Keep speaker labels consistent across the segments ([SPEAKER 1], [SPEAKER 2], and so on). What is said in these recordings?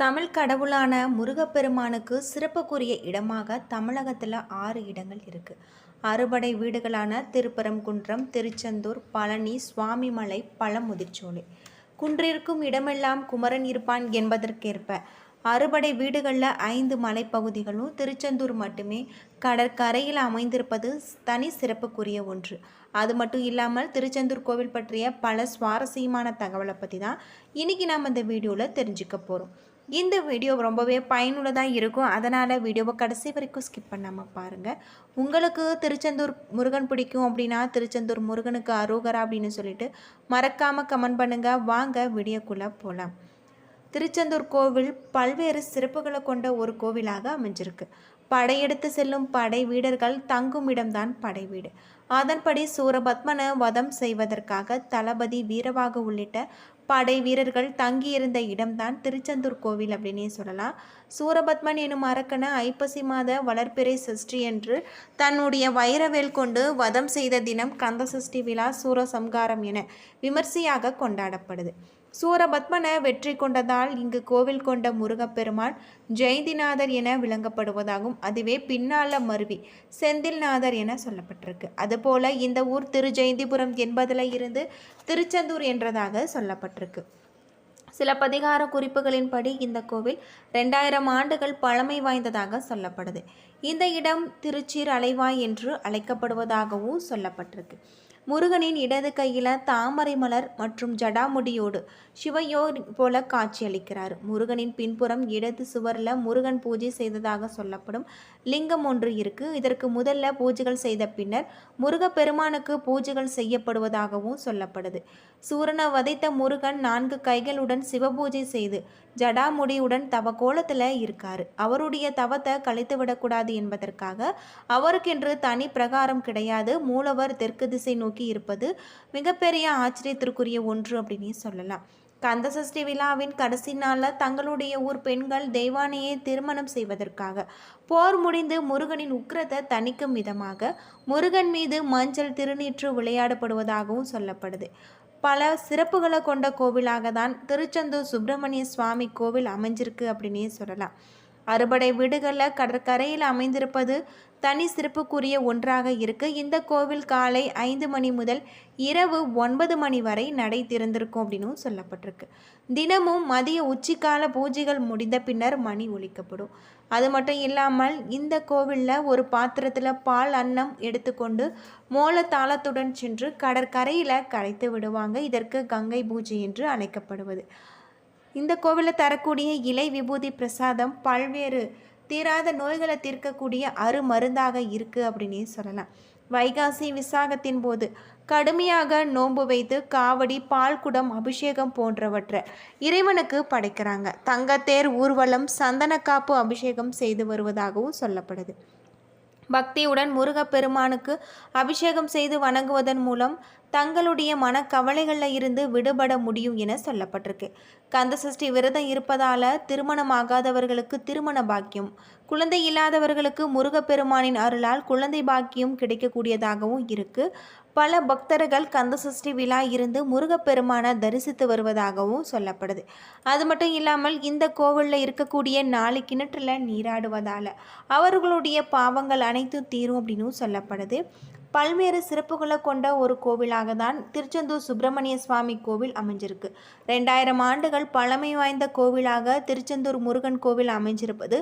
[SPEAKER 1] தமிழ் கடவுளான முருகப்பெருமானுக்கு சிறப்புக்குரிய இடமாக தமிழகத்தில் ஆறு இடங்கள் இருக்குது அறுபடை வீடுகளான திருப்பரங்குன்றம் திருச்செந்தூர் பழனி சுவாமிமலை பழமுதிர்ச்சோலை குன்றிருக்கும் இடமெல்லாம் குமரன் இருப்பான் என்பதற்கேற்ப. அறுபடை வீடுகளில் ஐந்து மலைப்பகுதிகளும் திருச்செந்தூர் மட்டுமே கடற்கரையில் அமைந்திருப்பது தனி சிறப்புக்குரிய ஒன்று. அது மட்டும் இல்லாமல் திருச்செந்தூர் கோவில் பற்றிய பல சுவாரஸ்யமான தகவலை பற்றி தான் இன்றைக்கி நாம் இந்த வீடியோவில் தெரிஞ்சுக்க போகிறோம் இந்த வீடியோ ரொம்பவே பயனுள்ளதாக இருக்கும். அதனால் வீடியோவை கடைசி வரைக்கும் ஸ்கிப் பண்ணாமல் பாருங்கள் உங்களுக்கு திருச்செந்தூர் முருகன் பிடிக்கும் அப்படின்னா திருச்செந்தூர் முருகனுக்கு அரோகரா அப்படின்னு சொல்லிட்டு மறக்காமல் கமெண்ட் பண்ணுங்கள் வாங்க வீடியோக்குள்ளே போகலாம் திருச்செந்தூர் கோவில் பல்வேறு சிறப்புகளை கொண்ட ஒரு கோவிலாக அமைஞ்சிருக்கு. படையெடுத்து செல்லும் படை வீடர்கள் தங்கும் இடம்தான் படை வீடு. அதன்படி சூரபத்மனை வதம் செய்வதற்காக தளபதி வீரவாக உள்ளிட்ட படை வீரர்கள் தங்கியிருந்த இடம்தான் திருச்செந்தூர் கோவில் அப்படின்னே சொல்லலாம். சூரபத்மன் எனும் அரக்கனை ஐப்பசி மாத வளர்ப்பிறை சஷ்டி என்று தன்னுடைய வைரவேல் கொண்டு வதம் செய்த தினம் கந்த சஷ்டி விழா சூரசம்காரம் என விமர்சையாக கொண்டாடப்படுது. சூரபத்மனை வெற்றி கொண்டதால் இங்கு கோவில் கொண்ட முருகப்பெருமான் ஜெயந்திநாதர் என விளங்கப்படுவதாகவும் அதுவே பின்னால மருவி செந்தில்நாதர் என சொல்லப்பட்டிருக்கு. அதுபோல இந்த ஊர் திரு ஜெயந்திபுரம் என்பதில் இருந்து திருச்செந்தூர் என்றதாக சொல்லப்பட்டிருக்கு. சில பதிகார குறிப்புகளின்படி இந்த கோவில் ரெண்டாயிரம் ஆண்டுகள் பழமை வாய்ந்ததாக சொல்லப்படுது. இந்த இடம் திருச்சீர் அலைவாய் என்று அழைக்கப்படுவதாகவும் சொல்லப்பட்டிருக்கு. முருகனின் இடது கையில் தாமரை மலர் மற்றும் ஜடாமுடியோடு சிவையோ போல காட்சியளிக்கிறார். முருகனின் பின்புறம் இடது சுவரில் முருகன் பூஜை செய்ததாக சொல்லப்படும் லிங்கம் ஒன்று இருக்கு. இதற்கு முதல்ல பூஜைகள் செய்த பின்னர் முருகப்பெருமானுக்கு பூஜைகள் செய்யப்படுவதாகவும் சொல்லப்படுது. சூரனை வதைத்த முருகன் நான்கு கைகளுடன் சிவபூஜை செய்து ஜடாமுடியுடன் தவ கோலத்தில் இருக்கார். அவருடைய தவத்தை கழித்து விடக்கூடாது என்பதற்காக அவருக்கென்று தனி பிரகாரம் கிடையாது. மூலவர் தெற்கு திசை நோக்கி இருப்பது மிகப்பெரிய ஆச்சரியத்திற்குரிய ஒன்று அப்படின்னு சொல்லலாம். கந்தசஷ்டி விழாவின் கடைசி நாளில் தங்களுடைய ஊர் பெண்கள் தெய்வானையை திருமணம் செய்வதற்காக போர் முடிந்து முருகனின் உக்கிரத்தை தணிக்கும் விதமாக முருகன் மீது மஞ்சள் திருநீற்று விளையாடப்படுவதாகவும் சொல்லப்படுது. பல சிறப்புகளை கொண்ட கோவிலாக தான் திருச்செந்தூர் சுப்பிரமணிய சுவாமி கோவில் அமைஞ்சிருக்கு அப்படின்னே சொல்லலாம். அறுபடை வீடுகளில் கடற்கரையில் அமைந்திருப்பது தனி சிறப்புக்குரிய ஒன்றாக இருக்கு. இந்த கோவில் காலை ஐந்து மணி முதல் இரவு ஒன்பது மணி வரை நடை திறந்திருக்கும் அப்படின்னும் சொல்லப்பட்டிருக்கு. தினமும் மதிய உச்சிக்கால பூஜைகள் முடிந்த பின்னர் மணி ஒழிக்கப்படும் அது மட்டும் இல்லாமல் இந்த கோவிலில் ஒரு பாத்திரத்தில் பால் அன்னம் எடுத்துக்கொண்டு மோல தாளத்துடன் சென்று கடற்கரையில் கரைத்து விடுவாங்க. இதற்கு கங்கை பூஜை என்று அழைக்கப்படுவது. இந்த கோவிலில் தரக்கூடிய இலை விபூதி பிரசாதம் பல்வேறு தீராத நோய்களை தீர்க்கக்கூடிய அருமருந்தாக இருக்குது அப்படின்னே சொல்லலாம். வைகாசி விசாகத்தின் போது கடுமையாக நோன்பு வைத்து காவடி பால்குடம் அபிஷேகம் போன்றவற்றை இறைவனுக்கு படைக்கிறாங்க. தங்கத்தேர் ஊர்வலம் சந்தனக்காப்பு அபிஷேகம் செய்து வருவதாகவும் சொல்லப்படுது. பக்தியுடன் முருகப்பெருமானுக்கு அபிஷேகம் செய்து வணங்குவதன் மூலம் தங்களுடைய மனக்கவலைகளில் இருந்து விடுபட முடியும் என சொல்லப்பட்டிருக்கு. கந்தசஷ்டி விரதம் இருப்பதால் திருமணமாகாதவர்களுக்கு திருமண பாக்கியம் குழந்தை இல்லாதவர்களுக்கு முருகப்பெருமானின் அருளால் குழந்தை பாக்கியம் கிடைக்கக்கூடியதாகவும் இருக்குது பல பக்தர்கள் கந்தசஷ்டி விழா இருந்து முருகப்பெருமானை தரிசித்து வருவதாகவும் சொல்லப்படுது. அது மட்டும் இல்லாமல் இந்த கோவிலில் இருக்கக்கூடிய நாலு கிணற்றில் நீராடுவதால் அவர்களுடைய பாவங்கள் அனைத்தும் தீரும் அப்படின்னு சொல்லப்படுது. பல்வேறு சிறப்புகளை கொண்ட ஒரு கோவிலாக தான் திருச்செந்தூர் சுப்பிரமணிய சுவாமி கோவில் அமைஞ்சிருக்கு. ரெண்டாயிரம் ஆண்டுகள் பழமை வாய்ந்த கோவிலாக திருச்செந்தூர் முருகன் கோவில் அமைஞ்சிருப்பது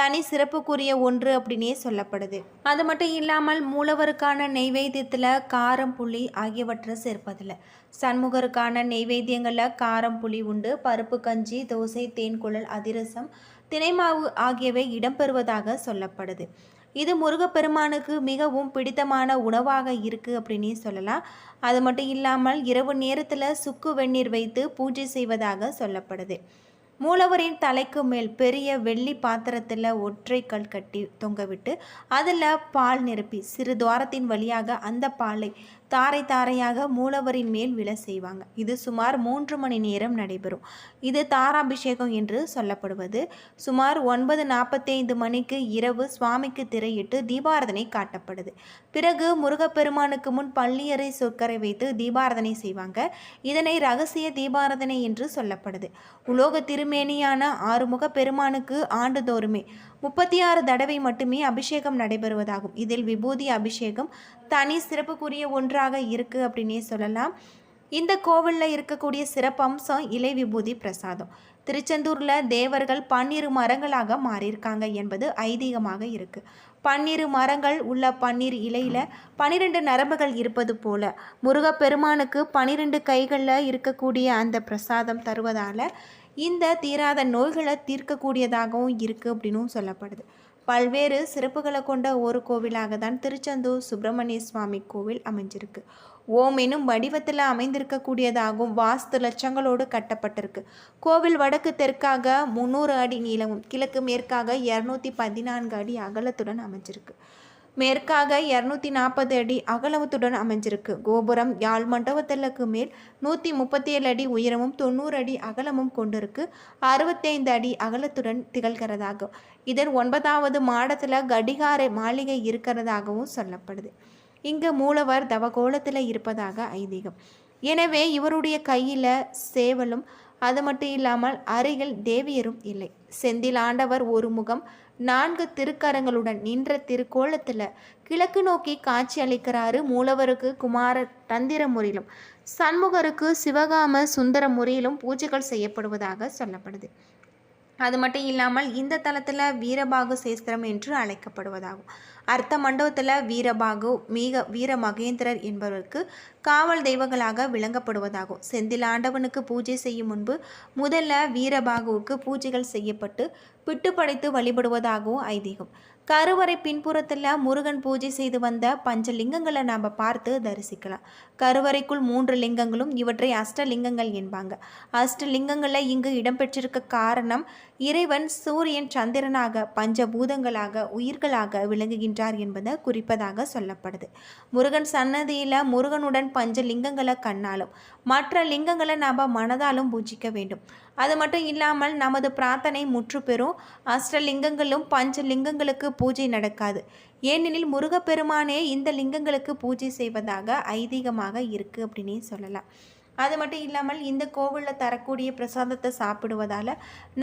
[SPEAKER 1] தனி சிறப்புக்குரிய ஒன்று அப்படின்னே சொல்லப்படுது. அது மட்டும் இல்லாமல் மூலவருக்கான நெய்வேத்தியத்தில் காரம் புளி ஆகியவற்றை சேர்ப்பதில்லை. சண்முகருக்கான நெய்வேத்தியங்களில் காரம் புளி உண்டு பருப்பு கஞ்சி தோசை தேன்குழல் அதிரசம் தினைமாவு ஆகியவை இடம்பெறுவதாக சொல்லப்படுது. இது முருகப்பெருமானுக்கு மிகவும் பிடித்தமான உணவாக இருக்குது அப்படின்னே சொல்லலாம். அது மட்டும் இல்லாமல் இரவு நேரத்தில் சுக்கு வெந்நீர் வைத்து பூஜை செய்வதாக சொல்லப்படுது. மூலவரின் தலைக்கு மேல் பெரிய வெள்ளி பாத்திரத்தில் ஒற்றை கல் கட்டி தொங்கவிட்டு அதில் பால் நிரப்பி சிறு துவாரத்தின் வழியாக அந்த பாலை தாரை தாரையாக மூலவரின் மேல் விழ செய்வாங்க. இது சுமார் மூன்று மணி நேரம் நடைபெறும். இது தாராபிஷேகம் என்று சொல்லப்படுவது. சுமார் ஒன்பது நாற்பத்தைந்து மணிக்கு இரவு சுவாமிக்கு திரையிட்டு தீபாரதனை காட்டப்படுது. பிறகு முருகப்பெருமானுக்கு முன் பள்ளியறை சொற்கரை வைத்து தீபாரதனை செய்வாங்க. இதனை ரகசிய தீபாரதனை என்று சொல்லப்படுது. உலோக திருமேனியான ஆறுமுக பெருமானுக்கு ஆண்டுதோறுமே முப்பத்தி ஆறு தடவை மட்டுமே அபிஷேகம் நடைபெறுவதாகும். இதில் விபூதி அபிஷேகம் தனி சிறப்புக்குரிய ஒன்றாக இருக்கு அப்படின்னே சொல்லலாம். இந்த கோவிலில் இருக்கக்கூடிய சிறப்பம்சம் இலை விபூதி பிரசாதம். திருச்செந்தூரில் தேவர்கள் பன்னிரு மரங்களாக மாறியிருக்காங்க என்பது ஐதீகமாக இருக்குது பன்னிரு மரங்கள் உள்ள பன்னீர் இலையில் பன்னிரெண்டு நரம்புகள் இருப்பது போல முருகப்பெருமானுக்கு பன்னிரெண்டு கைகளில் இருக்கக்கூடிய அந்த பிரசாதம் தருவதால் இந்த தீராத நோய்களை தீர்க்கக்கூடியதாகவும் இருக்குது அப்படின்னும் சொல்லப்படுது. பல்வேறு சிறப்புகளை கொண்ட ஒரு கோவிலாக தான் திருச்செந்தூர் சுப்பிரமணிய சுவாமி கோவில் அமைஞ்சிருக்கு. ஓம் எனும் வடிவத்தில் அமைந்திருக்கக்கூடியதாகவும் வாஸ்து லட்சங்களோடு கட்டப்பட்டிருக்கு. கோவில் வடக்கு தெற்காக முந்நூறு அடி நீளமும் கிழக்கு மேற்காக இரநூத்தி பதினான்கு அடி அகலத்துடன் அமைஞ்சிருக்கு. மேற்காக இரநூத்தி நாற்பது அடி அகலவத்துடன் அமைஞ்சிருக்கு. கோபுரம் யாழ் மண்டபத்திற்கு மேல் நூற்றி முப்பத்தி ஏழு அடி உயரமும் தொண்ணூறு அடி அகலமும் கொண்டிருக்கு. அறுபத்தைந்து அடி அகலத்துடன் திகழ்கிறதாகும் இதன் ஒன்பதாவது மாடத்தில் கடிகார மாளிகை இருக்கிறதாகவும் சொல்லப்படுது. இங்கு மூலவர் தவகோலத்தில் இருப்பதாக ஐதீகம். எனவே இவருடைய கையில் சேவலும் அது மட்டும் இல்லாமல் அருகில் தேவியரும் இல்லை. செந்தில் ஆண்டவர் ஒரு முகம் நான்கு திருக்கரங்களுடன் நின்ற திருக்கோலத்தில் கிழக்கு நோக்கி காட்சி அளிக்கிறாரு மூலவருக்கு குமார தந்திர முறையிலும் சண்முகருக்கு சிவகாம சுந்தர முறையிலும் பூஜைகள் செய்யப்படுவதாக சொல்லப்படுது. அது மட்டும் இல்லாமல் இந்த தலத்தில் வீரபாகு சேஸ்திரம் என்று அழைக்கப்படுவதாகும். அர்த்த மண்டபத்தில் வீரபாகு மீக வீர மகேந்திரர் என்பவருக்கு காவல் தெய்வங்களாக விளங்கப்படுவதாகும். செந்தில் ஆண்டவனுக்கு பூஜை செய்யும் முன்பு முதல்ல வீரபாகுவுக்கு பூஜைகள் செய்யப்பட்டு பிட்டு படைத்து வழிபடுவதாகவும் ஐதீகம். கருவறை பின்புறத்தில் முருகன் பூஜை செய்து வந்த பஞ்சலிங்கங்களை நாம் பார்த்து தரிசிக்கலாம். கருவறைக்குள் மூன்று லிங்கங்களும் இவற்றை அஷ்டலிங்கங்கள் என்பாங்க. அஷ்டலிங்கங்களில் இங்கு இடம்பெற்றிருக்க காரணம் இறைவன் சூரியன் சந்திரனாக பஞ்சபூதங்களாக உயிர்களாக விளங்குகின்றார் என்பதை குறிப்பதாக சொல்லப்படுது. முருகன் சன்னதியில் முருகனுடன் பஞ்ச லிங்கங்களை கண்ணாலும் மற்ற லிங்கங்களை நாம் மனதாலும் பூஜிக்க வேண்டும். அது மட்டும் இல்லாமல் நமது பிரார்த்தனை முற்று பெறும் அஷ்டலிங்கங்களும் பஞ்ச லிங்கங்களுக்கு பூஜை நடக்காது. ஏனெனில் முருகப்பெருமானே இந்த லிங்கங்களுக்கு பூஜை செய்வதாக ஐதீகமாக இருக்குது அப்படின்னே சொல்லலாம். அது மட்டும் இல்லாமல் இந்த கோவிலில் தரக்கூடிய பிரசாதத்தை சாப்பிடுவதால்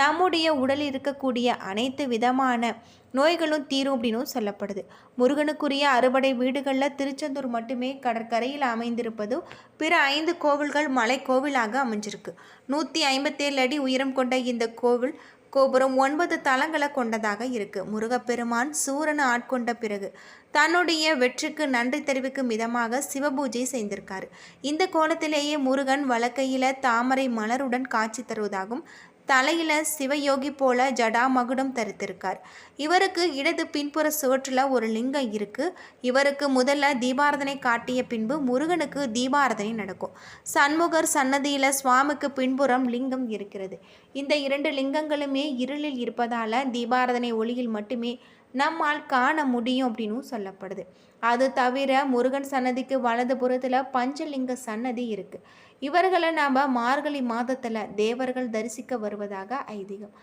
[SPEAKER 1] நம்முடைய உடலில் இருக்கக்கூடிய அனைத்து விதமான நோய்களும் தீரும் அப்படின்னும் சொல்லப்படுது. முருகனுக்குரிய அறுபடை வீடுகளில் திருச்செந்தூர் மட்டுமே கடற்கரையில் அமைந்திருப்பது பிற ஐந்து கோவில்கள் மலை கோவிலாக அமைஞ்சிருக்கு. நூற்றி ஐம்பத்தேழு அடி உயரம் கொண்ட இந்த கோவில் கோபுரம் ஒன்பது தலங்களை கொண்டதாக இருக்கு. முருகப்பெருமான் சூரனை ஆட்கொண்ட பிறகு தன்னுடைய வெற்றிக்கு நன்றி தெரிவிக்கும் விதமாக சிவபூஜை செய்திருக்காரு. இந்த கோலத்திலேயே முருகன் வழக்கையில் தாமரை மலருடன் காட்சி தருவதாகவும் தலையில் சிவயோகி போல ஜடாமகுடம் தரித்திருக்கார். இவருக்கு இடது பின்புற சுவற்றில் ஒரு லிங்கம் இருக்குது இவருக்கு முதல்ல தீபாரதனை காட்டிய பின்பு முருகனுக்கு தீபாரதனை நடக்கும். சண்முகர் சன்னதியில் சுவாமிக்கு பின்புறம் லிங்கம் இருக்கிறது. இந்த இரண்டு லிங்கங்களுமே இருளில் இருப்பதால் தீபாரதனை ஒளியில் மட்டுமே நம்மால் காண முடியும் அப்படின்னும் சொல்லப்படுது. அது தவிர முருகன் சன்னதிக்கு வலது புறத்தில் பஞ்சலிங்க சன்னதி இருக்குது இவர்களை நாம் மார்கழி மாதத்தில் தேவர்கள் தரிசிக்க வருவதாக ஐதீகம்.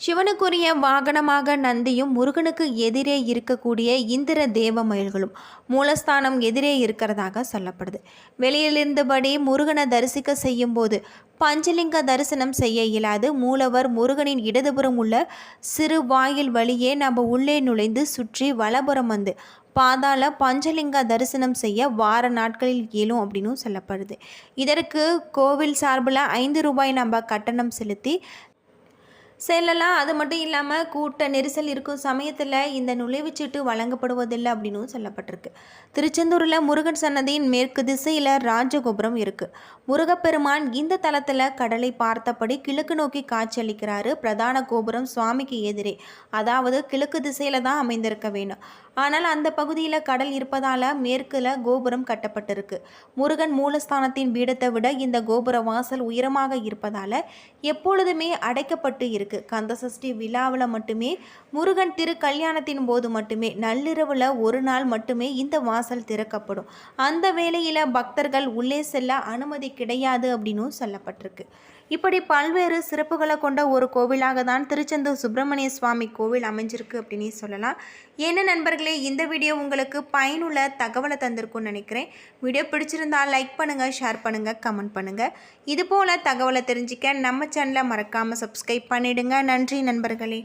[SPEAKER 1] சிவனுக்குரிய வாகனமாக நந்தியும் முருகனுக்கு எதிரே இருக்கக்கூடிய இந்திர தேவ மயில்களும் மூலஸ்தானம் எதிரே இருக்கிறதாக சொல்லப்படுது. வெளியிலிருந்தபடி முருகனை தரிசிக்க செய்யும் போது பஞ்சலிங்க தரிசனம் செய்ய இயலாது. மூலவர் முருகனின் இடதுபுறம் உள்ள சிறு வாயில் வழியே நம்ம உள்ளே நுழைந்து சுற்றி வலபுறம் வந்து பாதாள பஞ்சலிங்க தரிசனம் செய்ய வார நாட்களில் இயலும் அப்படின்னும் சொல்லப்படுது. இதற்கு கோவில் சார்பில் ஐந்து ரூபாய் நம்ம கட்டணம் செலுத்தி செல்லலாம். அது மட்டும் இல்லாமல் கூட்ட நெரிசல் இருக்கும் சமயத்தில் இந்த நுழைவுச்சீட்டு வழங்கப்படுவதில்லை அப்படின்னு சொல்லப்பட்டிருக்கு. திருச்செந்தூரில் முருகன் சன்னதியின் மேற்கு திசையில் ராஜகோபுரம் இருக்குது முருகப்பெருமான் இந்த தளத்தில் கடலை பார்த்தபடி கிழக்கு நோக்கி காட்சியளிக்கிறாரு பிரதான கோபுரம் சுவாமிக்கு எதிரே. அதாவது கிழக்கு திசையில் தான் அமைந்திருக்க வேணும் ஆனால் அந்த பகுதியில் கடல் இருப்பதால் மேற்கில் கோபுரம் கட்டப்பட்டிருக்கு. முருகன் மூலஸ்தானத்தின் பீடத்தை விட இந்த கோபுர வாசல் உயரமாக இருப்பதால் எப்பொழுதுமே அடைக்கப்பட்டு இருக்கு. இருக்குது கந்தசஷ்டி விழாவில் மட்டுமே முருகன் திரு கல்யாணத்தின் போது மட்டுமே நள்ளிரவில் ஒரு நாள் மட்டுமே இந்த வாசல் திறக்கப்படும். அந்த வேளையில் பக்தர்கள் உள்ளே செல்ல அனுமதி கிடையாது அப்படின்னும் சொல்லப்பட்டிருக்கு. இப்படி பல்வேறு சிறப்புகளை கொண்ட ஒரு கோவிலாக தான் திருச்செந்தூர் சுப்பிரமணிய சுவாமி கோவில் அமைஞ்சிருக்கு அப்படின்னு சொல்லலாம். என்ன நண்பர்களே இந்த வீடியோ உங்களுக்கு பயனுள்ள தகவலை தந்திருக்கும்னு நினைக்கிறேன். வீடியோ பிடிச்சிருந்தா லைக் பண்ணுங்கள் ஷேர் பண்ணுங்கள் கமெண்ட் பண்ணுங்கள் இதுபோல் தகவலை தெரிஞ்சிக்க நம்ம சேனலை மறக்காமல் சப்ஸ்கிரைப் பண்ணிவிடுங்க நன்றி நண்பர்களே.